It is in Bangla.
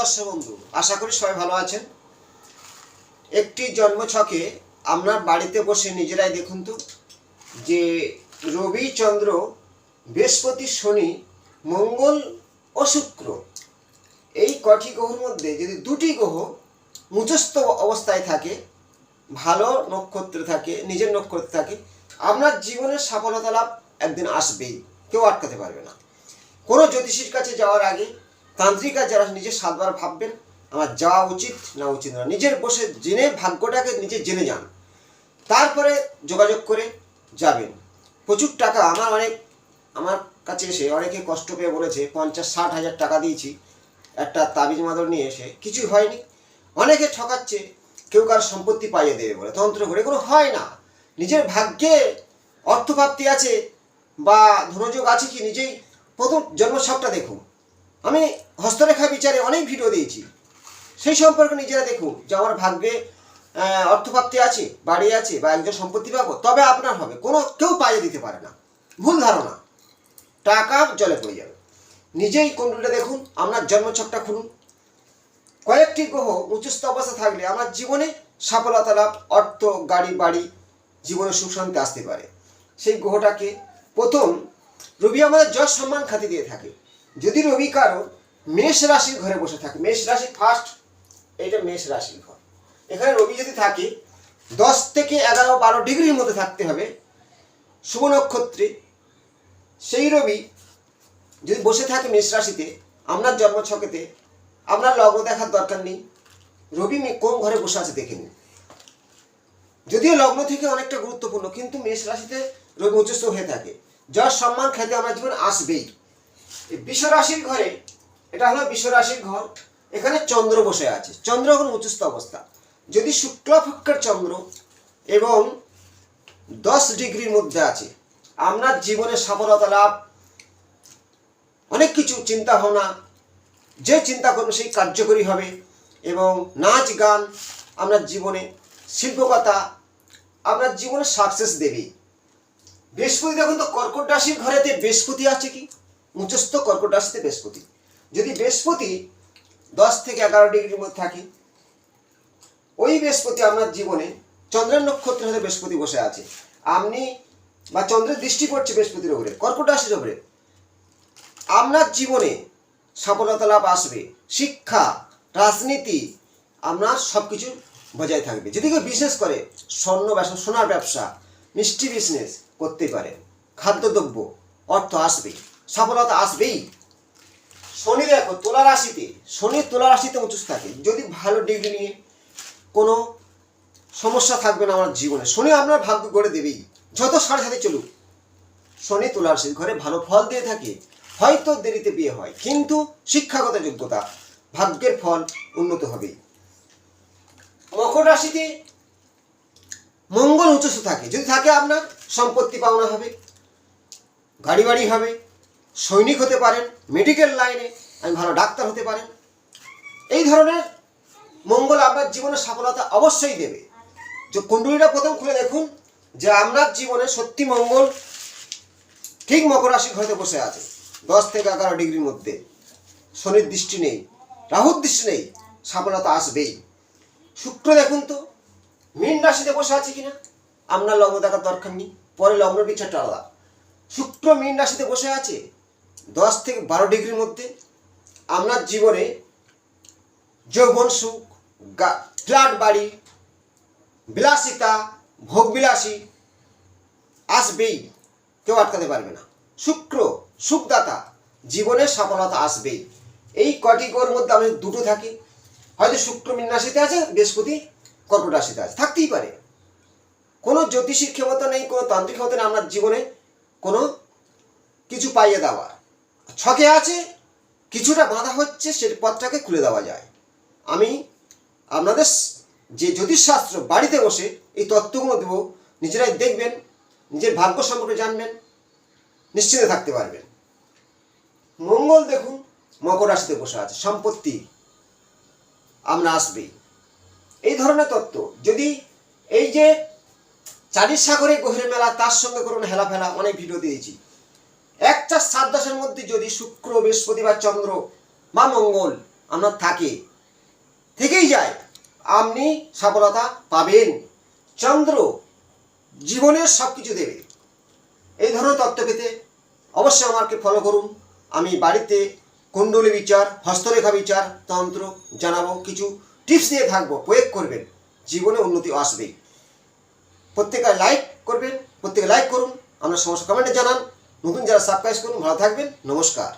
দর্শক বন্ধু, আশা করি সবাই ভালো আছেন। একটি জন্মছকে আপনার বাড়িতে বসে নিজেরাই দেখুন তো, যে রবি চন্দ্র বৃহস্পতি শনি মঙ্গল ও শুক্র। এই কটি গ্রহের মধ্যে যদি দুটি গ্রহ মুচস্থ অবস্থায় থাকে, ভালো নক্ষত্রে থাকে, নিজের নক্ষত্রে থাকে, আপনার জীবনের সফলতা লাভ একদিন আসবেই, কেউ আটকাতে পারবে না। কোনো জ্যোতিষীর কাছে যাওয়ার আগে তান্ত্রিকা যারা নিজের সাতবার ভাববেন, আমার যাওয়া উচিত, না উচিত না। নিজের বসে জেনে ভাগ্যটাকে নিজে জেনে যান। তারপরে যোগাযোগ করে যাবেন। প্রচুর টাকা, আমার অনেক, আমার কাছে এসে অনেকে কষ্ট পেয়ে বলেছে, পঞ্চাশ, ষাট হাজার টাকা দিয়েছি, একটা তাবিজ মাদল নিয়ে এসে। কিছুই হয়নি। অনেকে ঠকাচ্ছে, কেউ কার সম্পত্তি পাইয়ে দেবে বলে। তন্ত্র করে কোনো হয় না। নিজের ভাগ্যে অর্থপ্রাপ্তি আছে, বা ধনযোগ আছে কি? নিজেই প্রথম জন্মছকটা দেখুন। আমি হস্তরেখা বিচারে অনেক ভিডিও দিয়েছি। সেই সম্পর্কে নিজেরা দেখুন যে আমার ভাগ্যে অর্থপ্রাপ্তি আছে, বাড়ি আছে, বা একজন সম্পত্তি পাবো, তবে আপনার হবে। কোনো কেউ পাইয়ে দিতে পারে না। ভুল ধারণা। টাকা জলে পড়ে যাবে। নিজেই কুণ্ডুলটা দেখুন, আপনার জন্মছকটা খুলুন। কয়েকটি গ্রহ উচ্চস্থ অবস্থা থাকলে আমার জীবনে সফলতা লাভ, অর্থ, গাড়ি, বাড়ি, জীবনে সুখ শান্তি আসতে পারে। সেই গ্রহটাকে প্রথম রবি আমাদের যশ, সম্মান খাতি দিয়ে থাকে। যদি রবি কারও মেষ রাশির ঘরে বসে থাকে, মেষ রাশি ফার্স্ট এটা মেষ রাশির ঘর। এখানে রবি যদি থাকে, দশ থেকে এগারো বারো ডিগ্রির মধ্যে থাকতে হবে, শুভ নক্ষত্রে। সেই রবি যদি বসে থাকে মেষ রাশিতে আপনার জন্মছকেতে আপনার লগ্ন দেখার দরকার নেই, রবি কোন ঘরে বসে আছে দেখে নিন। যদিও লগ্ন থেকে অনেকটা গুরুত্বপূর্ণ, কিন্তু মেষ রাশিতে রবি উচ্চস্থ হয়ে থাকে। যার সম্মান খেতে আমার জীবন আসবেই। এই বিশ্ব রাশির ঘরে, এটা হলো বিশ্ব রাশির ঘর, এখানে চন্দ্র বসে আছে। চন্দ্র এখন উচ্চস্থ অবস্থা। যদি শুক্লপক্ষের চন্দ্র এবং দশ ডিগ্রির মধ্যে আছে আপনার জীবনে সফলতা লাভ, অনেক কিছু চিন্তা ভাবনা যে চিন্তা করবে সেই কার্যকরী হবে এবং নাচ, গান আপনার জীবনে, শিল্পকতা আপনার জীবনে সাকসেস দেবেই। বৃহস্পতি দেখুন তো, কর্কট রাশির ঘরেতে বৃহস্পতি আছে কি? উচ্চস্থ কর্কট রাশিতে বৃহস্পতি। যদি বৃহস্পতি দশ থেকে এগারো ডিগ্রির মধ্যে থাকে, ওই বৃহস্পতি আপনার জীবনে চন্দ্রের নক্ষত্রের সাথে বৃহস্পতি বসে আছে। আপনি বা চন্দ্রের দৃষ্টি পড়ছে বৃহস্পতির উপরে, কর্কট রাশির উপরে। আপনার জীবনে সফলতা লাভ আসবে, শিক্ষা, রাজনীতি, আপনার সব কিছু বজায় থাকবে। যদি কেউ বিজনেস করে স্বর্ণ ব্যবসা, সোনার ব্যবসা, মিষ্টি বিজনেস করতে পারে, খাদ্যদ্রব্য, অর্থ আসবে। সফলতা আসবেই। শনি দেখো, তুলা রাশিতে, শনি তোলা রাশিতে উঁচু থাকে। যদি ভালো ডিগ্রি নিয়ে কোনো সমস্যা থাকবে না আমার জীবনে, শনি আপনার ভাগ্য গড়ে দেবেই। যত সাড়ে সাথে চলুক, শনি তোলা রাশির ঘরে ভালো ফল দিয়ে থাকে। হয়তো দেরিতে বিয়ে হয়, কিন্তু শিক্ষাগত যোগ্যতা, ভাগ্যের ফল উন্নত হবেই মকর রাশিতে মঙ্গল উচ্চস্থ থাকে। যদি থাকে আপনার, সম্পত্তি পাওনা হবে, গাড়ি বাড়ি হবে সৈনিক হতে পারেন মেডিকেল লাইনে আমি ভালো ডাক্তার হতে পারেন। এই ধরনের মঙ্গল আপনার জীবনে সফলতা অবশ্যই দেবে। যে কুণ্ডলীটা প্রথম খুলে দেখুন, যে আপনার জীবনে সত্যি মঙ্গল ঠিক মকর রাশি ঘরেতে বসে আছে। দশ থেকে এগারো ডিগ্রির মধ্যে। শনির দৃষ্টি নেই, রাহুর দৃষ্টি নেই, সফলতা আসবেই। শুক্র দেখুন তো, মীন রাশিতে বসে আছে কিনা? আপনার লগ্ন দেখার দরকার নেই, পরে লগ্ন পিছাটা আলাদা। শুক্র মীন রাশিতে বসে আছে দশ থেকে বারো ডিগ্রির মধ্যে আপনার জীবনে যৌবন সুখ ফ্ল্যাট বাড়ি, বিলাসিতা ভোগবিলাসী আসবেই। কেউ আটকাতে পারবে না। শুক্র, সুখদাতা জীবনে সফলতা আসবেই। এই কটি গোর মধ্যে আমি দুটো থাকি। হয়তো শুক্র মীন আছে, বৃহস্পতি কর্কট রাশিতে আছে। থাকতেই পারে। কোনো জ্যোতিষীর ক্ষমতা নেই, কোনো তান্ত্রিক ক্ষমতা নেই। আপনার জীবনে কোনো কিছু পাইয়ে দেওয়া। ছকে আছে, কিছুটা বাঁধা হচ্ছে, সে পথটাকে খুলে দেওয়া যায়। আমি আপনাদের যে জ্যোতিষশাস্ত্র বাড়িতে বসে এই তত্ত্বগুলো দেবো, নিজেরাই দেখবেন, নিজের ভাগ্য সম্পর্কে জানবেন, নিশ্চিন্তে থাকতে পারবেন। মঙ্গল দেখুন, মকর রাশিতে বসে আছে, সম্পত্তি আমরা আসবেই। এই ধরনের তত্ত্ব, যদি এই যে চারির সাগরে গভীর মেলা, তার সঙ্গে করুন হেলাফেলা, অনেক ভিডিও দিয়েছি। একটা সাত দশের মধ্যে যদি শুক্র বৃহস্পতি বা চন্দ্র বা মঙ্গল আপনার থাকে, থেকেই যায়, আপনি সফলতা পাবেন। চন্দ্র জীবনের সব কিছু দেবে। এই ধরনের তত্ত্ব পেতে অবশ্যই আমাকে ফলো করুন। আমি বাড়িতে কুণ্ডলী বিচার, হস্তরেখা বিচার, তন্ত্র জানাব, কিছু টিপস দিয়ে থাকব, প্রয়োগ করবেন। জীবনে উন্নতি আসবেই। প্রত্যেকে লাইক করবেন, প্রত্যেকে লাইক করুন আমরা সমস্ত কমেন্টে জানান। নতুন যারা সাবস্ক্রাইব করুন ভালো থাকবেন নমস্কার।